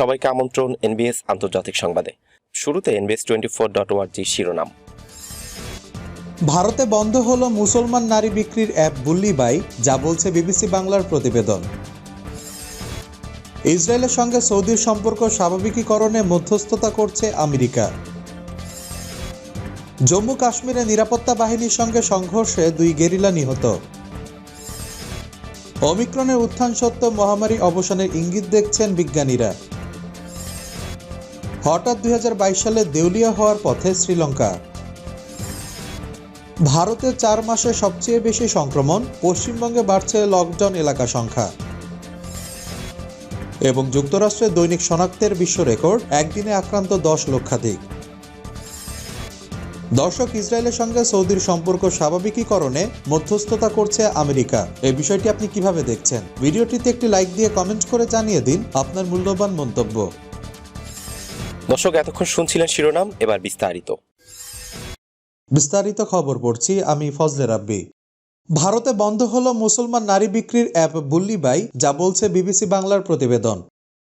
সবাইকে আমন্ত্রণ এনবিএস আন্তর্জাতিক সংবাদে। শুরুতে এনবিএস টোয়েন্টি ফোর ডট ওয়ার্জি শিরোনাম। ভারতে বন্ধ হলো মুসলমান নারী বিক্রির অ্যাপ বুল্লিবাই যা বলছে বিবিসি বাংলার প্রতিবেদন। ইসরায়েলের সঙ্গে সৌদির সম্পর্ক স্বাভাবিকীকরণে মধ্যস্থতা করছে আমেরিকা। জম্মু কাশ্মীরে নিরাপত্তা বাহিনীর সঙ্গে সংঘর্ষে দুই গেরিলা নিহত। অমিক্রণের উত্থান সত্ত্বেও মহামারী অবসানের ইঙ্গিত দেখছেন বিজ্ঞানীরা। হঠাৎ দুই হাজার বাইশ সালে দেউলিয়া হওয়ার পথে শ্রীলঙ্কা। ভারতে চার মাসে সবচেয়ে বেশি সংক্রমণ, পশ্চিমবঙ্গে বাড়ছে লকডাউন এলাকা সংখ্যা। এবং যুক্তরাষ্ট্রে দৈনিক শনাক্তের বিশ্ব রেকর্ড, একদিনে আক্রান্ত দশ লক্ষাধিক। দর্শক, ইসরায়েলের সঙ্গে সৌদির সম্পর্ক স্বাভাবিকীকরণে মধ্যস্থতা করছে আমেরিকা। এই বিষয়টি আপনি কীভাবে দেখছেন? ভিডিওটিতে একটি লাইক দিয়ে কমেন্ট করে জানিয়ে দিন আপনার মূল্যবান মন্তব্য। দর্শক, এতক্ষণ শুনছিলেন শিরোনাম, এবার বিস্তারিত। বিস্তারিত খবর পড়ছি আমি ফজলে রাব্বি। ভারতে বন্ধ হলো মুসলমান নারী বিক্রির অ্যাপ বুল্লিবাই, যা বলছে বিবিসি বাংলার প্রতিবেদন।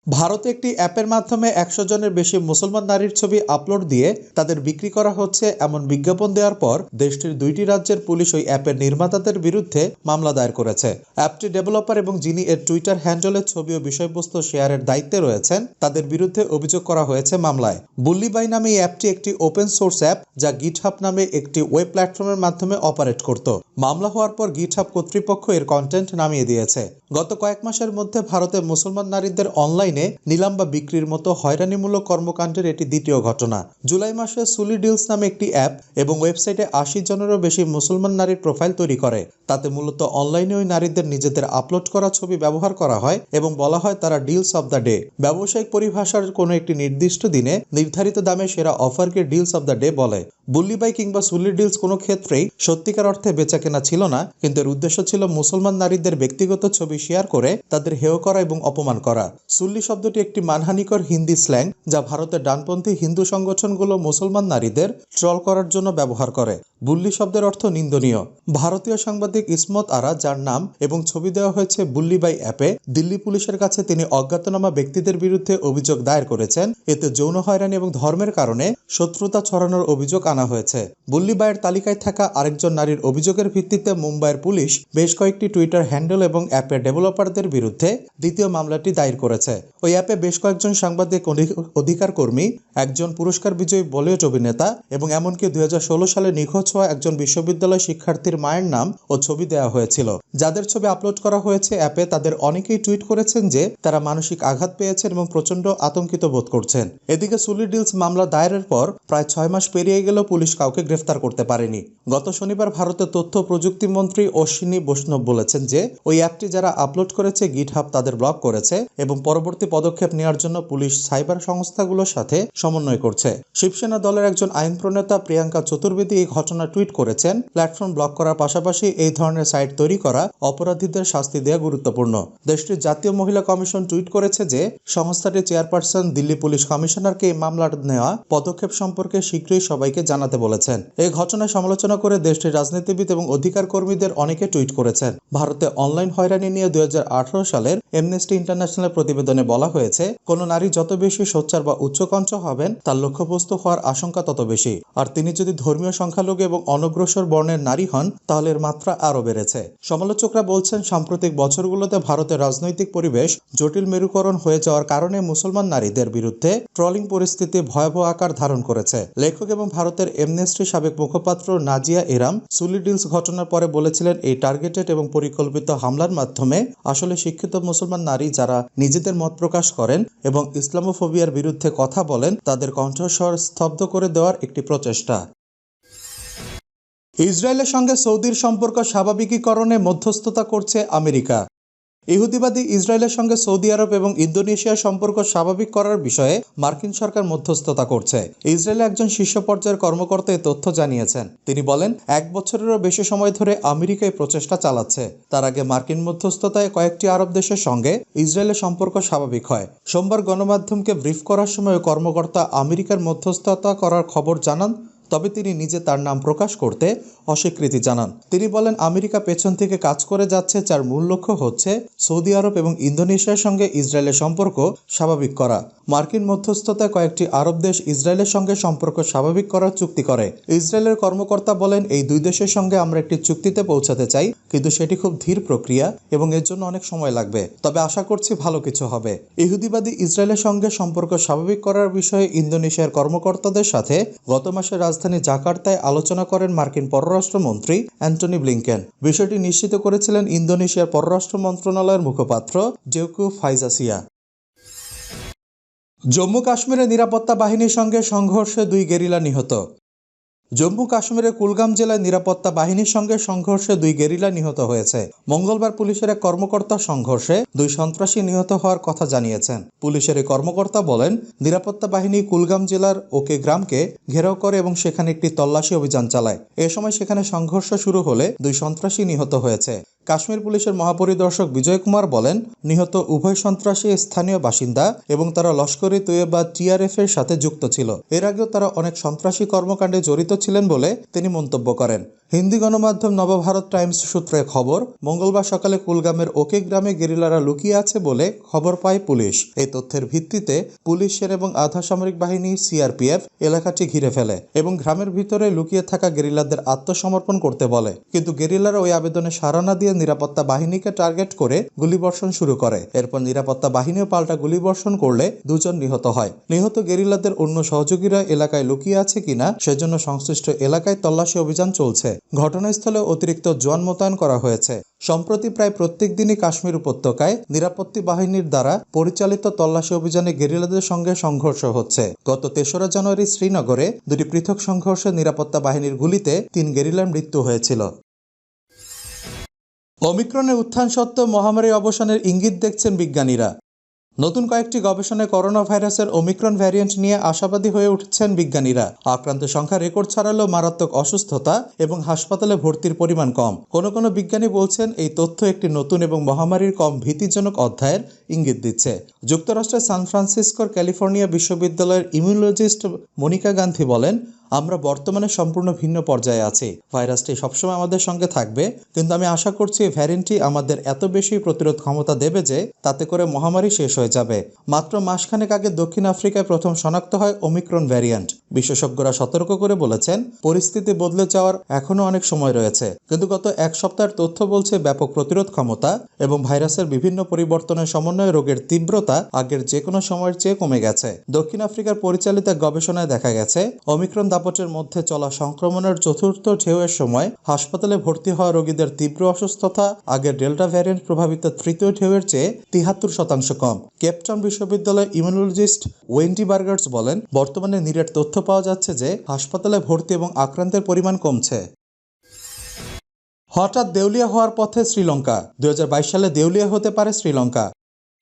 ভারতে একটি অ্যাপের মাধ্যমে একশো জনের বেশি মুসলমান নারীর ছবি আপলোড দিয়ে তাদের বিক্রি করা হচ্ছে এমন বিজ্ঞাপন দেওয়ার পর দেশটির দুইটি রাজ্যের পুলিশ ওই অ্যাপের নির্মাতাদের বিরুদ্ধে মামলা দায়ের করেছে। অ্যাপটি ডেভেলপার এবং যিনি এর টুইটার হ্যান্ডেলের ছবি ও বিষয়বস্তু শেয়ারের দায়িত্বে রয়েছেন, তাদের বিরুদ্ধে অভিযোগ করা হয়েছে মামলায়। বুল্লিবাই নামে এই অ্যাপটি একটি ওপেন সোর্স অ্যাপ যা গিটহাব নামে একটি ওয়েব প্ল্যাটফর্মের মাধ্যমে অপারেট করত। মামলা হওয়ার পর গিটহাব কর্তৃপক্ষ এর কন্টেন্ট নামিয়ে দিয়েছে। গত কয়েক মাসের মধ্যে ভারতে মুসলমান নারীদের অনলাইনে নিলাম বা বিক্রির মতো হয়রানিমূলক কর্মকাণ্ডের এটি দ্বিতীয় ঘটনা। জুলাই মাসে সুলি ডিলস নামে একটি অ্যাপ এবং ওয়েবসাইটে আশি জনেরও বেশি মুসলমান নারীর প্রোফাইল তৈরি করে। তাতে মূলত অনলাইনে ওই নারীদের নিজেদের আপলোড করা ছবি ব্যবহার করা হয় এবং বলা হয় তারা ডিলস অব দ্য ডে। ব্যবসায়িক পরিভাষার কোনো একটি নির্দিষ্ট দিনে নির্ধারিত দামে সেরা অফারকে ডিলস অব দ্য ডে বলে। বুল্লিবাই কিংবা সুলি ডিলস কোনো ক্ষেত্রেই সত্যিকার অর্থে বেচা কেনা ছিল না, কিন্তু এর উদ্দেশ্য ছিল মুসলমান নারীদের ব্যক্তিগত ছবি শেয়ার করে তাদের হেয় করা এবং অপমান করা। সুল্লি শব্দটি একটি মানহানিকর হিন্দি স্ল্যাং যা ভারতের ডানপন্থী হিন্দু সংগঠনগুলো মুসলমান নারীদের ট্রল করার জন্য ব্যবহার করে। বুল্লি শব্দের অর্থ নিন্দনীয়। ভারতীয় সাংবাদিক ইসমত আরা, যার নাম এবং ছবি দেওয়া হয়েছে বুল্লি বাই অ্যাপে, দিল্লি পুলিশের কাছে তিনি অজ্ঞাতনামা ব্যক্তিদের বিরুদ্ধে অভিযোগ দায়ের করেছেন। এতে যৌন হয়রানি এবং ধর্মের কারণে শত্রুতা ছড়ানোর অভিযোগ আনা হয়েছে। বুল্লিবাইয়ের তালিকায় থাকা আরেকজন নারীর অভিযোগের ভিত্তিতে মুম্বাইয়ের পুলিশ বেশ কয়েকটি টুইটার হ্যান্ডেল এবং অ্যাপের ডেভেলপারদের বিরুদ্ধে দ্বিতীয় মামলাটি দায়ের করেছে। ওই অ্যাপে বেশ কয়েকজন সাংবাদিক অধি- অধিকার কর্মী একজন পুরস্কার বিজয়ী বলিউড অভিনেতা এবং এমনকি দুই সালে নিখোঁজ হওয়া একজন বিশ্ববিদ্যালয় শিক্ষার্থীর মায়ের নাম ও ছবি দেওয়া হয়েছিল। যাদের ছবি আপলোড করা হয়েছে অ্যাপে তাদের অনেকেই টুইট করেছেন যে তারা মানসিক আঘাত পেয়েছেন এবং প্রচণ্ড আতঙ্কিত বোধ করছেন। এদিকে সুলি ডিলস মামলা দায়েরের পর প্রায় ছয় মাস পেরিয়ে গেলেও পুলিশ কাউকে গ্রেফতার করতে পারেনি। গত শনিবার ভারতের তথ্য প্রযুক্তি মন্ত্রী অশ্বিনী বৈষ্ণব বলেছেন যে, ওই অ্যাপটি যারা আপলোড করেছে গিটহাব তাদের ব্লক করেছে এবং পরবর্তী পদক্ষেপ নেওয়ার জন্য পুলিশ সাইবার সংস্থাগুলোর সাথে সমন্বয় করছে। শিবসেনা দলের একজন আইন প্রণেতা প্রিয়াঙ্কা চতুর্বেদী এই ঘটনা টুইট করেছেন। প্ল্যাটফর্ম ব্লক করার পাশাপাশি এই ধরনের সাইট তৈরি করা অপরাধীদের শাস্তি দেওয়া গুরুত্বপূর্ণ। দেশটির জাতীয় মহিলা কমিশন টুইট করেছে যে, সংস্থাটির চেয়ারপারসন দিল্লি পুলিশ কমিশনারকে এই মামলার নেওয়া পদক্ষেপ সম্পর্কে শীঘ্রই সবাইকে জানাতে বলেছেন। এই ঘটনায় সমালোচনা করে দেশটির রাজনীতিবিদ এবং অধিকার কর্মীদের অনেকে টুইট করেছেন। ভারতে অনলাইন হয়রানি নিয়ে দুই হাজার আঠারো সালের এমনেস্টি ইন্টারন্যাশনাল প্রতিবেদনে বলা হয়েছে, কোন নারী যত বেশি সোচ্চার বা উচ্চকণ্ঠ হবেন, তার লক্ষ্যবস্তু হওয়ার আশঙ্কা তত বেশি। আর তিনি যদি ধর্মীয় সংখ্যালঘু এবং অনগ্রসর বর্ণের নারী হন, তাহলে এর মাত্রা আরও বেড়েছে। সমালোচকরা বলছেন, সাম্প্রতিক বছরগুলোতে ভারতের রাজনৈতিক পরিবেশ জটিল মেরুকরণ হয়ে যাওয়ার কারণে মুসলমান নারীদের বিরুদ্ধে ট্রলিং পরিস্থিতি ভয়াবহ আকার ধারণ করেছে। লেখক এবং ভারতের এমনেস্টি সাবেক মুখপাত্র নাজিয়া ইরাম সুলি ডিলস ঘটনার পরে বলেছিলেন, এই টার্গেটেড এবং পরিকল্পিত হামলার মাধ্যমে আসলে শিক্ষিত মুসলমান নারী যারা নিজেদের মত প্রকাশ করেন এবং ইসলামোফোবিয়ার বিরুদ্ধে কথা বলেন তাদের কণ্ঠস্বর স্তব্ধ করে দেওয়ার একটি প্রচেষ্টা। ইসরায়েলের সঙ্গে সৌদির সম্পর্ক স্বাভাবিকীকরণে মধ্যস্থতা করছে আমেরিকা। ইহুদিবাদী ইসরায়েলের সঙ্গে সৌদি আরব এবং ইন্দোনেশিয়ার সম্পর্ক স্বাভাবিক করার বিষয়ে মার্কিন সরকার মধ্যস্থতা করছে। ইসরায়েলের একজন শীর্ষ পর্যায়ের কর্মকর্তা তথ্য জানিয়েছেন। তিনি বলেন, এক বছরেরও বেশি সময় ধরে আমেরিকা এই প্রচেষ্টা চালাচ্ছে। তার আগে মার্কিন মধ্যস্থতায় কয়েকটি আরব দেশের সঙ্গে ইসরায়েলের সম্পর্ক স্বাভাবিক হয়। সোমবার গণমাধ্যমকে ব্রিফ করার সময় কর্মকর্তা আমেরিকার মধ্যস্থতা করার খবর জানান তবে তিনি নিজে তার নাম প্রকাশ করতে অস্বীকৃতি জানান। তিনি বলেন, আমেরিকা পেছন থেকে কাজ করে যাচ্ছে, যার মূল লক্ষ্য হচ্ছে সৌদি আরব এবং ইন্দোনেশিয়ার সঙ্গে ইসরায়েলের সম্পর্ক স্বাভাবিক করা। মার্কিন মধ্যস্থতায় কয়েকটি আরব দেশ ইসরায়েলের সঙ্গে সম্পর্ক স্বাভাবিক করার চুক্তি করে। ইসরায়েলের কর্মকর্তা বলেন, এই দুই দেশের সঙ্গে আমরা একটি চুক্তিতে পৌঁছাতে চাই, কিন্তু সেটি খুব ধীর প্রক্রিয়া এবং এর জন্য অনেক সময় লাগবে। তবে আশা করছি ভালো কিছু হবে। ইহুদিবাদী ইসরায়েলের সঙ্গে সম্পর্ক স্বাভাবিক করার বিষয়ে ইন্দোনেশিয়ার কর্মকর্তাদের সাথে গত মাসে রাজধানী জাকার্তায় আলোচনা করেন মার্কিন পররাষ্ট্রমন্ত্রী অ্যান্টনি ব্লিংকেন। বিষয়টি নিশ্চিত করেছিলেন ইন্দোনেশিয়ার পররাষ্ট্র মন্ত্রণালয়ের মুখপাত্র জেউকু ফাইজাসিয়া। জম্মু কাশ্মীরে নিরাপত্তা বাহিনীর সঙ্গে সংঘর্ষে দুই গেরিলা নিহত। জম্মু কাশ্মীরের কুলগাম জেলায় নিরাপত্তা বাহিনীর সঙ্গে সংঘর্ষে দুই গেরিলা নিহত হয়েছে। মঙ্গলবার পুলিশের এক কর্মকর্তা সংঘর্ষে দুই সন্ত্রাসী নিহত হওয়ার কথা জানিয়েছেন। পুলিশের এই কর্মকর্তা বলেন, নিরাপত্তা বাহিনী কুলগাম জেলার ওকে গ্রামকে ঘেরাও করে এবং সেখানে একটি তল্লাশি অভিযান চালায়। এ সময় সেখানে সংঘর্ষ শুরু হলে দুই সন্ত্রাসী নিহত হয়েছে। কাশ্মীর পুলিশের মহাপরিদর্শক বিজয় কুমার বলেন, নিহত উভয় সন্ত্রাসী স্থানীয় বাসিন্দা এবং তারা লস্করি তৈয়বা টিআরএফ এর সাথে যুক্ত ছিল। এর আগেও তারা অনেক সন্ত্রাসী কর্মকাণ্ডে জড়িত ছিলেন বলে তিনি মন্তব্য করেন। হিন্দি গণমাধ্যম নবভারত টাইমস সূত্রে খবর, মঙ্গলবার সকালে কুলগামের ওকে গ্রামে গেরিলারা লুকিয়ে আছে বলে খবর পায় পুলিশ। এই তথ্যের ভিত্তিতে পুলিশের এবং আধা সামরিক বাহিনী, সিআরপিএফ, এলাকাটি ঘিরে ফেলে এবং গ্রামের ভিতরে লুকিয়ে থাকা গেরিলাদের আত্মসমর্পণ করতে বলে। কিন্তু গেরিলারা ওই আবেদনে সাড়া না দিয়ে নিরাপত্তা বাহিনীকে টার্গেট করে গুলিবর্ষণ শুরু করে। এরপর নিরাপত্তা বাহিনীও পাল্টা গুলিবর্ষণ করলে দুজন নিহত হয়। নিহত গেরিলাদের অন্য সহযোগীরা এলাকায় লুকিয়ে আছে কিনা, সেজন্য সংশ্লিষ্ট এলাকায় তল্লাশি অভিযান চলছে। ঘটনাস্থলে অতিরিক্ত জওয়ান মোতায়েন করা হয়েছে। সম্প্রতি প্রায় প্রত্যেক দিনই কাশ্মীর উপত্যকায় নিরাপত্তি বাহিনীর দ্বারা পরিচালিত তল্লাশি অভিযানে গেরিলাদের সঙ্গে সংঘর্ষ হচ্ছে। গত তেসরা জানুয়ারি শ্রীনগরে দুটি পৃথক সংঘর্ষে নিরাপত্তা বাহিনীর গুলিতে তিন গেরিলার মৃত্যু হয়েছিল। অমিক্রণের উত্থান সত্ত্বেও মহামারী অবসানের ইঙ্গিত দেখছেন বিজ্ঞানীরা। নতুন কয়েকটি গবেষণায় করোনা ভাইরাসের ওমিক্রন ভ্যারিয়েন্ট নিয়ে আশাবাদী হয়ে উঠছেন বিজ্ঞানীরা। আক্রান্ত সংখ্যা রেকর্ড ছাড়ালো মারাত্মক অসুস্থতা এবং হাসপাতালে ভর্তির পরিমাণ কম। কোনো কোনো বিজ্ঞানী বলছেন, এই তথ্য একটি নতুন এবং মহামারীর কম ভীতিজনক অধ্যায়ের ইঙ্গিত দিচ্ছে। যুক্তরাষ্ট্রের সান ফ্রান্সিসকোর ক্যালিফোর্নিয়া বিশ্ববিদ্যালয়ের ইমিউনোলজিস্ট মনিকা গান্ধী বলেন, আমরা বর্তমানে সম্পূর্ণ ভিন্ন পর্যায়ে আছি। ভাইরাসটি সবসময় আমাদের সঙ্গে থাকবে, কিন্তু আমি আশা করছি ভ্যারিয়েন্টটি আমাদের এত বেশি প্রতিরোধ ক্ষমতা দেবে যে তাতে করে মহামারী শেষ হয়ে যাবে। মাত্র মাসখানেক আগে দক্ষিণ আফ্রিকায় প্রথম শনাক্ত হয় ওমিক্রন ভ্যারিয়েন্ট। বিশেষজ্ঞরা সতর্ক করে বলেছেন, পরিস্থিতি বদলে যাওয়ার এখনও অনেক সময় রয়েছে, কিন্তু গত এক সপ্তাহের তথ্য বলছে ব্যাপক প্রতিরোধ ক্ষমতা এবং ভাইরাসের বিভিন্ন পরিবর্তনের সমন্বয়ে রোগের তীব্রতা আগের যে কোনো সময়ের চেয়ে কমে গেছে। দক্ষিণ আফ্রিকার পরিচালিত গবেষণায় দেখা গেছে, অমিক্রন দাপটের মধ্যে চলা সংক্রমণের চতুর্থ ঢেউয়ের সময় হাসপাতালে ভর্তি হওয়া রোগীদের তীব্র অসুস্থতা আগের ডেল্টা ভ্যারিয়েন্ট প্রভাবিত তৃতীয় ঢেউয়ের চেয়ে তিহাত্তর শতাংশ কম। কেপটাউন বিশ্ববিদ্যালয়ের ইমিউনোলজিস্ট ওয়েন্টি বার্গার্স বলেন, বর্তমানে নিরেট তথ্য পাওয়া যাচ্ছে যে হাসপাতালে ভর্তি এবং আক্রান্তের পরিমাণ কমছে। হঠাৎ দেউলিয়া হওয়ার পথে শ্রীলঙ্কা। দুই হাজার বাইশ সালে দেউলিয়া হতে পারে শ্রীলঙ্কা।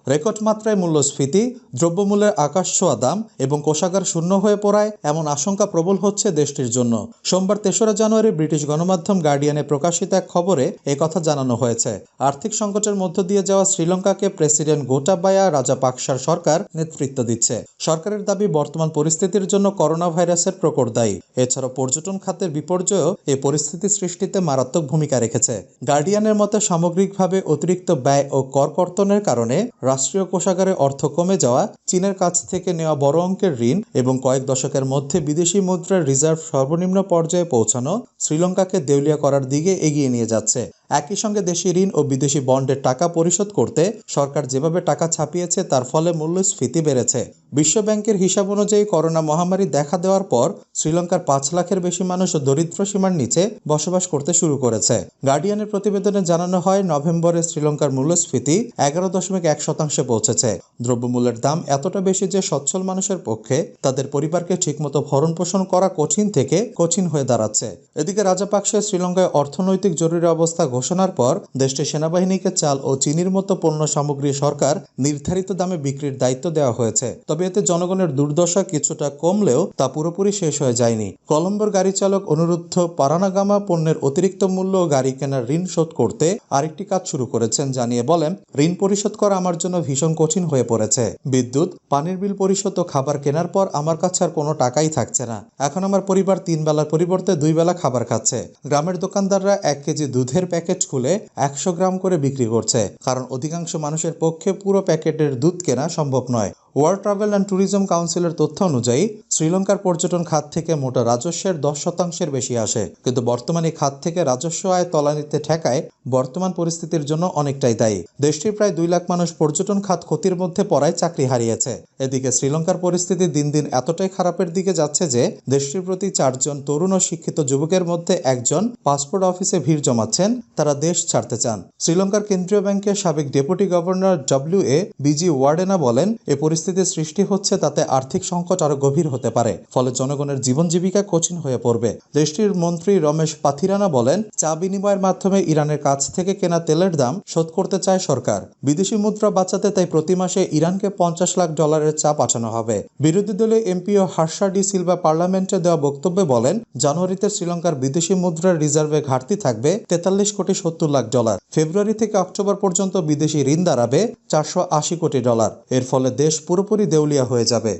রেকর্ড মাত্রায় মূল্যস্ফীতি, দ্রব্যমূল্যের আকাশ ছোঁয়া দাম এবং কোষাগার শূন্য হয়ে পড়ায় এমন আশঙ্কা প্রবল হচ্ছে দেশটির জন্য। সোমবার তেসরা জানুয়ারি ব্রিটিশ গণমাধ্যম গার্ডিয়ানে প্রকাশিত এক খবরে কথা জানানো হয়েছে। আর্থিক সংকটের মধ্য দিয়ে যাওয়া শ্রীলঙ্কাকে প্রেসিডেন্ট গোটাবায়া রাজা রাজাপাকসার সরকার নেতৃত্ব দিচ্ছে। সরকারের দাবি, বর্তমান পরিস্থিতির জন্য করোনা ভাইরাসের প্রকট দায়ী। এছাড়া পর্যটন খাতের বিপর্যয়ও এই পরিস্থিতি সৃষ্টিতে মারাত্মক ভূমিকা রেখেছে। গার্ডিয়ানের মতে, সামগ্রিকভাবে অতিরিক্ত ব্যয় ও কর কর্তনের কারণে রাষ্ট্রীয় কোষাগারে অর্থ কমে যাওয়া, চীনের কাছ থেকে নেওয়া বড় অঙ্কের ঋণ এবং কয়েক দশকের মধ্যে বিদেশি মুদ্রার রিজার্ভ সর্বনিম্ন পর্যায়ে পৌঁছানো শ্রীলঙ্কাকে দেউলিয়া করার দিকে এগিয়ে নিয়ে যাচ্ছে। একই সঙ্গে দেশি ঋণ ও বিদেশি বন্ডের টাকা পরিশোধ করতে সরকার যেভাবে টাকা ছাপিয়েছে, তার ফলে মূল্যস্ফীতি বেড়েছে। বিশ্বব্যাংকের হিসাব অনুযায়ী করোনা মহামারী দেখা দেওয়ার পর শ্রীলঙ্কার পাঁচ লাখের বেশি মানুষ দরিদ্র সীমার নিচে বসবাস করতে শুরু করেছে। গার্ডিয়ানের প্রতিবেদনে জানানো হয়, নভেম্বরে শ্রীলঙ্কার মূল্যস্ফীতি এগারো দশমিক এক শতাংশে পৌঁছেছে। দ্রব্যমূল্যের দাম এতটা বেশি যে সচ্ছল মানুষের পক্ষে তাদের পরিবারকে ঠিকমতো ভরণ পোষণ করা কঠিন থেকে কঠিন হয়ে দাঁড়াচ্ছে। এদিকে রাজাপাকসে শ্রীলঙ্কায় অর্থনৈতিক জরুরি অবস্থা ঘোষণার পর দেশটির সেনাবাহিনীকে চাল ও চিনির মতো পণ্য সামগ্রী সরকার নির্ধারিত দামে বিক্রির দায়িত্ব দেওয়া হয়েছে। তবে এতে জনগণের দুর্দশা কিছুটা কমলেও তা পুরোপুরি শেষ হয়ে যায়নি। কলম্বোর গাড়ি চালক অনুরুদ্ধ পারানাগামা পণ্যের অতিরিক্ত মূল্য ও গাড়ি কেনার ঋণ শোধ করতে আরেকটি কাজ শুরু করেছেন, জানিয়ে বলেন, ঋণ পরিশোধ করা আমার জন্য ভীষণ কঠিন হয়ে পড়েছে। বিদ্যুৎ, পানির বিল পরিশোধ ও খাবার কেনার পর আমার কাছে আর কোনো টাকাই থাকছে না। এখন আমার পরিবার তিন বেলার পরিবর্তে দুই বেলা খাবার খাচ্ছে। গ্রামের দোকানদাররা এক কেজি দুধের প্যাকেট খুলে একশো গ্রাম করে বিক্রি করছে। কারণ অধিকাংশ মানুষের পক্ষে পুরো প্যাকেটের দুধ কেনা সম্ভব নয়। ওয়ার্ল্ড ট্রাভেল অ্যান্ড ট্যুরিজম কাউন্সিলের তথ্য অনুযায়ী, শ্রীলঙ্কার পর্যটন খাত থেকে মোটা রাজস্বের দশ শতাংশের বেশি আসে। কিন্তু বর্তমানে খাত থেকে রাজস্ব আয় তলানিতে ঠেকায়, বর্তমান পরিস্থিতির জন্য অনেকটাই দায়ী। দেশটির প্রায় দুই লাখ মানুষ পর্যটন খাত ক্ষতির মধ্যে পড়ায় চাকরি হারিয়েছে। এদিকে শ্রীলঙ্কার পরিস্থিতি দিন দিন এতটাই খারাপের দিকে যাচ্ছে যে, দেশটির প্রতি চারজন তরুণ ও শিক্ষিত যুবকের মধ্যে একজন পাসপোর্ট অফিসে ভিড় জমাচ্ছেন। তারা দেশ ছাড়তে চান। শ্রীলঙ্কার কেন্দ্রীয় ব্যাংকের সাবেক deputy governor W A Wijewardena বলেন, এ পরিস্থিতি সৃষ্টি হচ্ছে তাতে আর্থিক সংকট আরও গভীর হতে পারে, ফলে জনগণের জীবন জীবিকা কঠিন হয়ে পড়বে। দেশটির মন্ত্রী রমেশ পাথিরানা বলেন, চা বিনিময়ের মাধ্যমে ইরানের কাছ থেকে কেনা তেলের দাম শোধ করতে চায় সরকার। বিদেশি মুদ্রা বাঁচাতে তাই প্রতি মাসে ইরানকে পঞ্চাশ লাখ ডলারের চা পাঠানো হবে। বিরোধী দলীয় এমপি ও হার্ষা ডি সিলভা পার্লামেন্টে দেওয়া বক্তব্যে বলেন, জানুয়ারিতে শ্রীলঙ্কার বিদেশি মুদ্রার রিজার্ভে ঘাটতি থাকবে তেতাল্লিশ কোটি সত্তর লাখ ডলার। ফেব্রুয়ারি থেকে অক্টোবর পর্যন্ত বিদেশি ঋণ দাঁড়াবে চারশো আশি কোটি ডলার। এর ফলে দেশ পুরোপুরি দেউলিয়া হয়ে যাবে।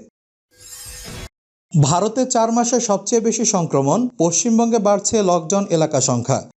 ভারতে চার মাসে সবচেয়ে বেশি সংক্রমণ, পশ্চিমবঙ্গে বাড়ছে লকডাউন এলাকা সংখ্যা।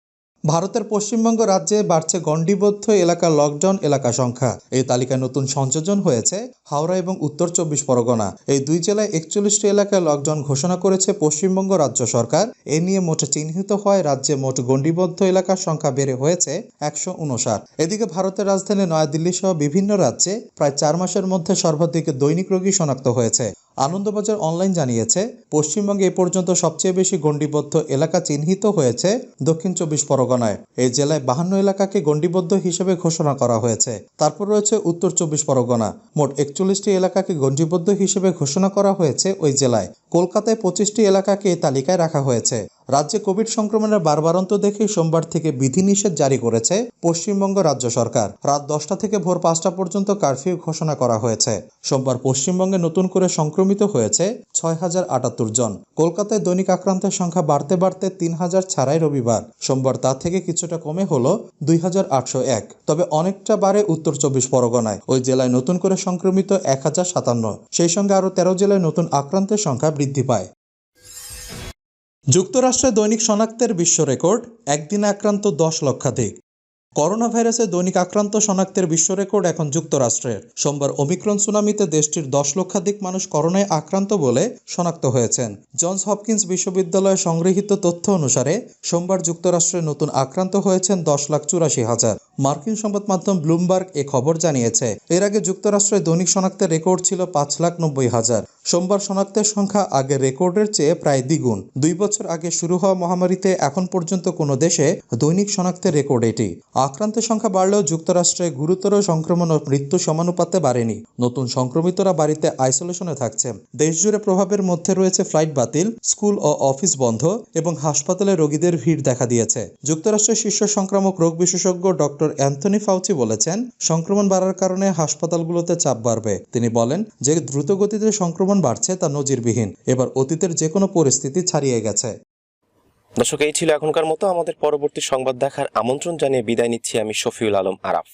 ভারতের পশ্চিমবঙ্গ রাজ্যে বাড়ছে গণ্ডিবদ্ধ এলাকার লকডাউন এলাকা সংখ্যা। এই তালিকায় নতুন সংযোজন হয়েছে হাওড়া এবং উত্তর চব্বিশ পরগনা। এই দুই জেলায় একচল্লিশটি এলাকায় লকডাউন ঘোষণা করেছে পশ্চিমবঙ্গ রাজ্য সরকার। এ নিয়ে মোট চিহ্নিত হয় রাজ্যে মোট গণ্ডিবদ্ধ এলাকার সংখ্যা বেড়ে হয়েছে একশো উনষাট। এদিকে ভারতের রাজধানী নয়াদিল্লি সহ বিভিন্ন রাজ্যে প্রায় চার মাসের মধ্যে সর্বাধিক দৈনিক রোগী শনাক্ত হয়েছে। আনন্দবাজার অনলাইন জানিয়েছে, পশ্চিমবঙ্গে এ পর্যন্ত সবচেয়ে বেশি গণ্ডিবদ্ধ এলাকা চিহ্নিত হয়েছে দক্ষিণ চব্বিশ পরগনায়। এই জেলায় বাহান্ন এলাকাকে গণ্ডিবদ্ধ হিসেবে ঘোষণা করা হয়েছে। তারপর রয়েছে উত্তর চব্বিশ পরগনা। মোট একচল্লিশটি এলাকাকে গণ্ডিবদ্ধ হিসেবে ঘোষণা করা হয়েছে ওই জেলায়। কলকাতায় পঁচিশটি এলাকাকে এই তালিকায় রাখা হয়েছে। রাজ্যে কোভিড সংক্রমণের বারবারন্ত দেখে সোমবার থেকে বিধিনিষেধ জারি করেছে পশ্চিমবঙ্গ রাজ্য সরকার। রাত দশটা থেকে ভোর পাঁচটা পর্যন্ত কারফিউ ঘোষণা করা হয়েছে। সোমবার পশ্চিমবঙ্গে নতুন করে সংক্রমিত হয়েছে ছয় হাজার আটাত্তর জন। কলকাতায় দৈনিক আক্রান্তের সংখ্যা বাড়তে বাড়তে তিন হাজার ছাড়াই রবিবার। সোমবার তা থেকে কিছুটা কমে হলো দুই হাজার আটশো এক। তবে অনেকটা বাড়ে উত্তর চব্বিশ পরগনায়। ওই জেলায় নতুন করে সংক্রমিত এক হাজার সাতান্ন। সেই সঙ্গে আরও তেরো জেলায় নতুন আক্রান্তের সংখ্যা বৃদ্ধি পায়। যুক্তরাষ্ট্রে দৈনিক শনাক্তের বিশ্ব রেকর্ড, একদিনে আক্রান্ত দশ লক্ষাধিক। করোনা ভাইরাসে দৈনিক আক্রান্ত শনাক্তের বিশ্ব রেকর্ড এখন যুক্তরাষ্ট্রের। সোমবার ওমিক্রন সুনামিতে দেশটির দশ লক্ষাধিক মানুষ করোনায় আক্রান্ত বলে শনাক্ত হয়েছেন। জনস হপকিন্স বিশ্ববিদ্যালয়ে সংগৃহীত তথ্য অনুসারে, সোমবার যুক্তরাষ্ট্রে নতুন আক্রান্ত হয়েছেন দশ লাখ চুরাশি হাজার। মার্কিন সংবাদ মাধ্যম ব্লুমবার্গ এ খবর জানিয়েছে, এর আগে যুক্তরাষ্ট্রে দৈনিক শনাক্তের রেকর্ড ছিল পাঁচ লাখ নব্বই হাজার। সোমবার শনাক্তের সংখ্যা আগের রেকর্ডের চেয়ে প্রায় দ্বিগুণ। দুই বছর আগে শুরু হওয়া মহামারীতে এখন পর্যন্ত কোনো দেশে দৈনিক শনাক্তের রেকর্ড এটি। আক্রান্তের সংখ্যা বাড়লেও যুক্তরাষ্ট্রে গুরুতর সংক্রমণ ও মৃত্যু সমানুপাতে বাড়েনি। নতুন সংক্রমিতরা বাড়িতে আইসোলেশনে থাকছে। দেশজুড়ে প্রভাবের মধ্যে রয়েছে ফ্লাইট বাতিল, স্কুল ও অফিস বন্ধ এবং হাসপাতালে রোগীদের ভিড় দেখা দিয়েছে। যুক্তরাষ্ট্রের শীর্ষ সংক্রামক রোগ বিশেষজ্ঞ ডক্টর অ্যান্থনি ফাউচি বলেছেন, সংক্রমণ বাড়ার কারণে হাসপাতালগুলোতে চাপ বাড়বে। তিনি বলেন যে দ্রুত গতিতে সংক্রমণ বাড়ছে তা নজিরবিহীন। এবার অতীতের যে কোনো পরিস্থিতি ছাড়িয়ে গেছে। দর্শক, এই ছিল এখনকার মতো। আমাদের পরবর্তী সংবাদ দেখার আমন্ত্রণ জানিয়ে বিদায় নিচ্ছি আমি শফিউল আলম আরাফ।